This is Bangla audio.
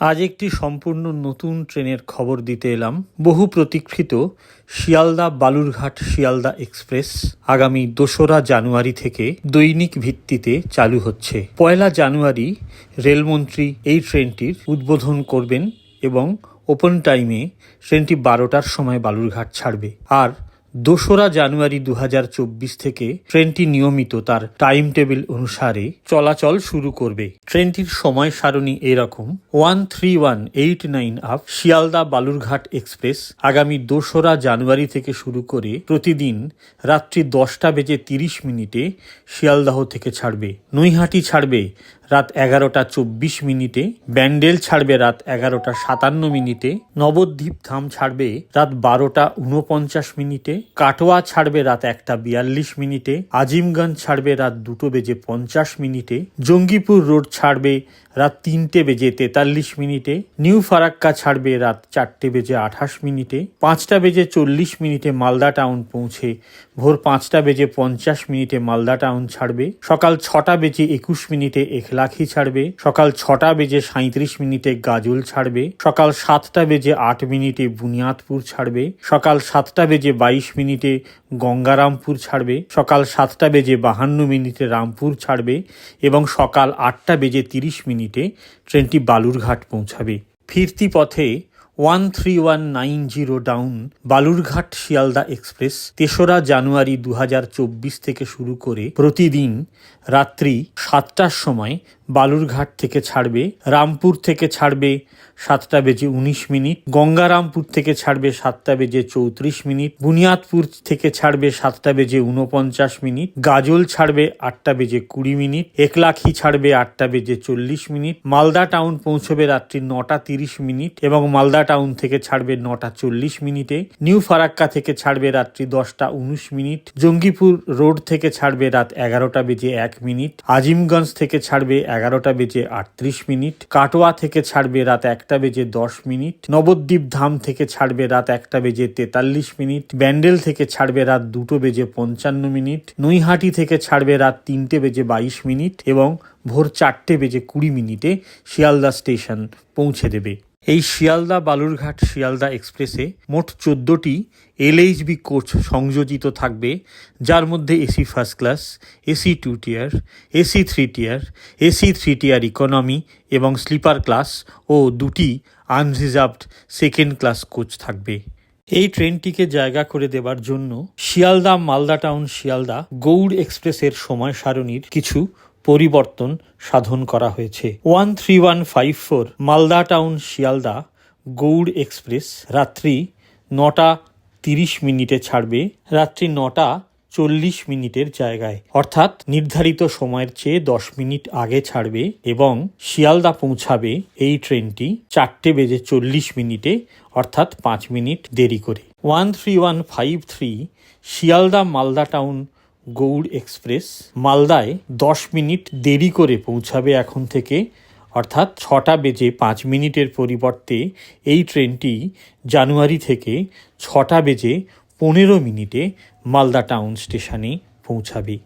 আজ একটি সম্পূর্ণ নতুন ট্রেনের খবর দিতে এলাম। বহু প্রতীক্ষিত শিয়ালদা বালুরঘাট শিয়ালদা এক্সপ্রেস আগামী দোসরা জানুয়ারি থেকে দৈনিক ভিত্তিতে চালু হচ্ছে। পয়লা জানুয়ারি রেলমন্ত্রী এই ট্রেনটির উদ্বোধন করবেন এবং ওপেন টাইমে ট্রেনটি বারোটার সময় বালুরঘাট ছাড়বে। আর দোসরা জানুয়ারি দু হাজার চব্বিশ থেকে ট্রেনটি নিয়মিত তার টাইম টেবিল অনুসারে চলাচল শুরু করবে। ট্রেনটির সময় সারণী এরকম, one three one eight nine up Sealdah Balurghat express আগামী দোসরা জানুয়ারি থেকে শুরু করে প্রতিদিন রাত্রি দশটা বেজে তিরিশ মিনিটে শিয়ালদাহ থেকে ছাড়বে। নৈহাটি ছাড়বে রাত এগারোটা চব্বিশ মিনিটে, ব্যান্ডেল ছাড়বে রাত এগারোটা সাতান্ন মিনিটে, নবদ্বীপ ধাম ছাড়বে রাত বারোটা উনপঞ্চাশ মিনিটে কাটোয়া ছাড়বে রাত একটা বিয়াল্লিশ মিনিটে, আজিমগঞ্জ ছাড়বে রাত দুটো বেজে পঞ্চাশ মিনিটে, জঙ্গিপুর রোড ছাড়বে রাত তিনটে বেজে তেতাল্লিশ মিনিটে, নিউ ফারাক্কা ছাড়বে রাত চারটে বেজে আঠাশ মিনিটে, পাঁচটা বেজে চল্লিশ মিনিটে মালদা টাউন পৌঁছে ভোর পাঁচটা বেজে পঞ্চাশ মিনিটে মালদা টাউন ছাড়বে, সকাল ছটা বেজে একুশ মিনিটে এখলাখি ছাড়বে, সকাল ছটা বেজে সাঁত্রিশ মিনিটে গাজল ছাড়বে, সকাল সাতটা বেজে আট মিনিটে বুনিয়াদপুর ছাড়বে, সকাল সাতটা বেজে বাইশ মিনিটে গঙ্গারামপুর ছাড়বে, সকাল সাতটা বেজে বাহান্ন মিনিটে রামপুর ছাড়বে এবং সকাল আটটা বেজে তিরিশ মিনিটে ট্রেনটি বালুরঘাট পৌঁছাবে। ফিরতি পথে one three one nine zero down Balurghat Sealdah express, তেসরা জানুয়ারি দু চব্বিশ থেকে শুরু করে প্রতিদিন রাত্রি সাতটার সময় বালুরঘাট থেকে ছাড়বে, রামপুর থেকে ছাড়বে সাতটা বেজে উনিশ মিনিট, গঙ্গারামপুর থেকে ছাড়বে সাতটা বেজে চৌত্রিশ মিনিট, বুনিয়াদপুর থেকে ছাড়বে সাতটা বেজে উনপঞ্চাশ মিনিট, গাজল ছাড়বে আটটা বেজে কুড়ি মিনিট, একলাখি ছাড়বে আটটা বেজে চল্লিশ মিনিট, মালদা টাউন পৌঁছবে রাত্রি নটা তিরিশ মিনিট এবং মালদা টাউন থেকে ছাড়বে নটা চল্লিশ মিনিটে, নিউ ফারাক্কা থেকে ছাড়বে রাত্রি দশটা উনিশ মিনিট, জঙ্গিপুর রোড থেকে ছাড়বে রাত এগারোটা বেজে এক মিনিট, আজিমগঞ্জ থেকে ছাড়বে এগারোটা বেজে আটত্রিশ মিনিট, কাটোয়া থেকে ছাড়বে রাত একটা বেজে দশ মিনিট, নবদ্বীপ ধাম থেকে ছাড়বে রাত একটা বেজে তেতাল্লিশ মিনিট, ব্যান্ডেল থেকে ছাড়বে রাত দুটো বেজে পঞ্চান্ন মিনিট, নৈহাটি থেকে ছাড়বে রাত তিনটে বেজে বাইশ মিনিট এবং ভোর চারটে বেজে কুড়ি মিনিটে শিয়ালদা স্টেশন পৌঁছে দেবে। এই শিয়ালদা বালুরঘাট শিয়ালদা এক্সপ্রেসে মোট চোদ্দোটি এলএইচবি কোচ সংযোজিত থাকবে, যার মধ্যে AC first class, AC two tier, AC three tier, AC three tier economy এবং স্লিপার ক্লাস ও দুটি আনরিজার্ভড সেকেন্ড ক্লাস কোচ থাকবে। এই ট্রেনটিকে জায়গা করে দেবার জন্য শিয়ালদা মালদা টাউন শিয়ালদা গৌড় এক্সপ্রেসের সময় সারণীর কিছু পরিবর্তন সাধন করা হয়েছে। One three one five four, Malda town, Sealdah, Gour express, রাত্রি নটা তিরিশ মিনিটে ছাড়বে, রাত্রি নটা চল্লিশ মিনিটের জায়গায়। অর্থাৎ নির্ধারিত সময়ের চেয়ে দশ মিনিট আগে ছাড়বে এবং শিয়ালদা পৌঁছাবে এই ট্রেনটি চারটে বেজে চল্লিশ মিনিটে, অর্থাৎ পাঁচ মিনিট দেরি করে। One three one five three Sealdah Malda town Gour express মালদায় দশ মিনিট দেরি করে পৌঁছাবে এখন থেকে। অর্থাৎ ছটা বেজে পাঁচ মিনিটের পরিবর্তে এই ট্রেনটি জানুয়ারি থেকে ছটা বেজে পনেরো মিনিটে মালদা টাউন স্টেশনে পৌঁছাবে।